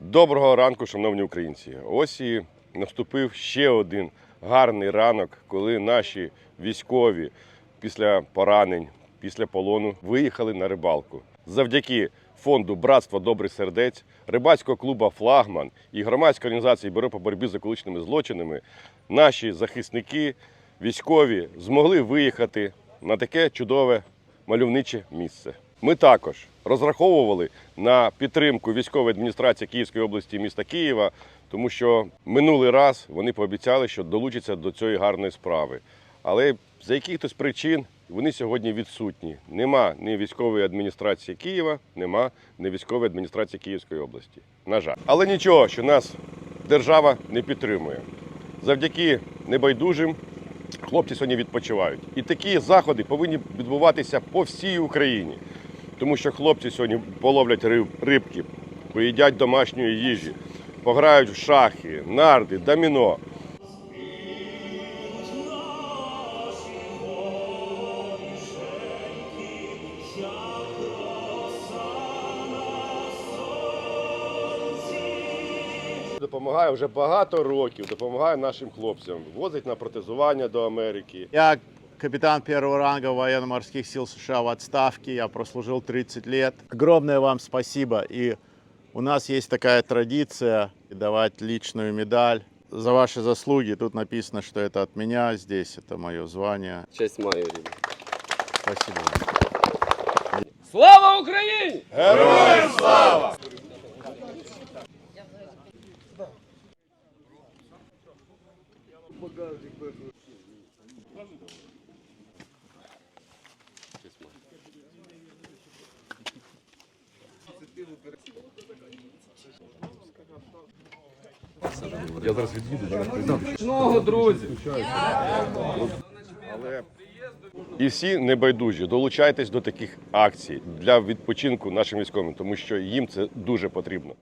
Доброго ранку, шановні українці. Ось і наступив ще один гарний ранок, коли наші військові після поранень, після полону виїхали на рибалку. Завдяки фонду Братство добрих сердець, рибацького клубу Флагман і громадської організації Бюро по боротьбі з екологічними злочинами наші захисники, військові змогли виїхати на таке чудове мальовниче місце. Ми також розраховували на підтримку військової адміністрації Київської області міста Києва, тому що минулий раз вони пообіцяли, що долучаться до цієї гарної справи. Але за якихось причин вони сьогодні відсутні. Нема ні військової адміністрації Києва, нема ні військової адміністрації Київської області. На жаль. Але нічого, що нас держава не підтримує. Завдяки небайдужим хлопці сьогодні відпочивають. І такі заходи повинні відбуватися по всій Україні. Тому що хлопці сьогодні половлять риб, рибки, поїдять домашньої їжі, пограють в шахи, нарди, доміно. Допомагає вже багато років, допомагає нашим хлопцям, возить на протезування до Америки. Я капитан первого ранга военно-морских сил США в отставке. Я прослужил 30 лет. Огромное вам спасибо. И у нас есть такая традиция давать личную медаль за ваши заслуги. Тут написано, что это от меня. Здесь это мое звание. Честь маю, ребят. Спасибо. Слава Україні! Смачного, друзі! І всі небайдужі, долучайтесь до таких акцій для відпочинку нашим військовим, тому що їм це дуже потрібно.